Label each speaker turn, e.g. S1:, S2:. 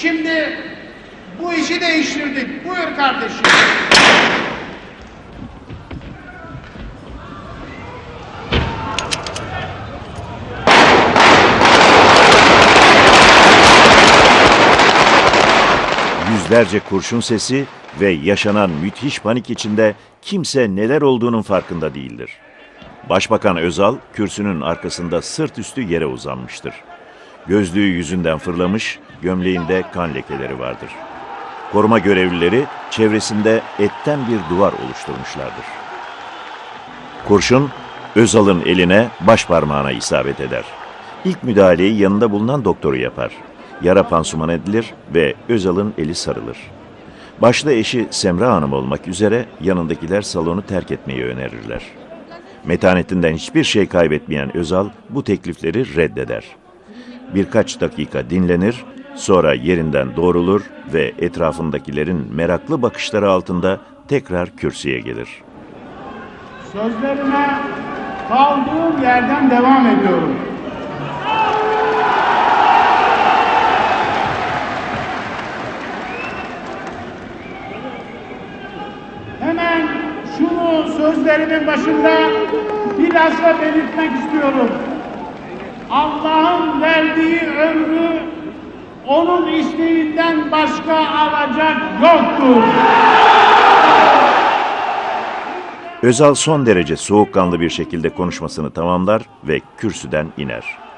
S1: Şimdi bu işi değiştirdik. Buyur kardeşim.
S2: Yüzlerce kurşun sesi ve yaşanan müthiş panik içinde kimse neler olduğunun farkında değildir. Başbakan Özal kürsünün arkasında sırt üstü yere uzanmıştır. Gözlüğü yüzünden fırlamış, gömleğinde kan lekeleri vardır. Koruma görevlileri çevresinde etten bir duvar oluşturmuşlardır. Kurşun Özal'ın eline, baş parmağına isabet eder. İlk müdahaleyi yanında bulunan doktoru yapar. Yara pansuman edilir ve Özal'ın eli sarılır. Başta eşi Semra Hanım olmak üzere yanındakiler salonu terk etmeyi önerirler. Metanetinden hiçbir şey kaybetmeyen Özal bu teklifleri reddeder. Birkaç dakika dinlenir, sonra yerinden doğrulur ve etrafındakilerin meraklı bakışları altında tekrar kürsüye gelir.
S1: Sözlerime kaldığım yerden devam ediyorum. Hemen şunu sözlerimin başında bilhassa belirtmek istiyorum. Allah'ın verdiği ömrü onun isteğinden başka alacak yoktur.
S2: Özal son derece soğukkanlı bir şekilde konuşmasını tamamlar ve kürsüden iner.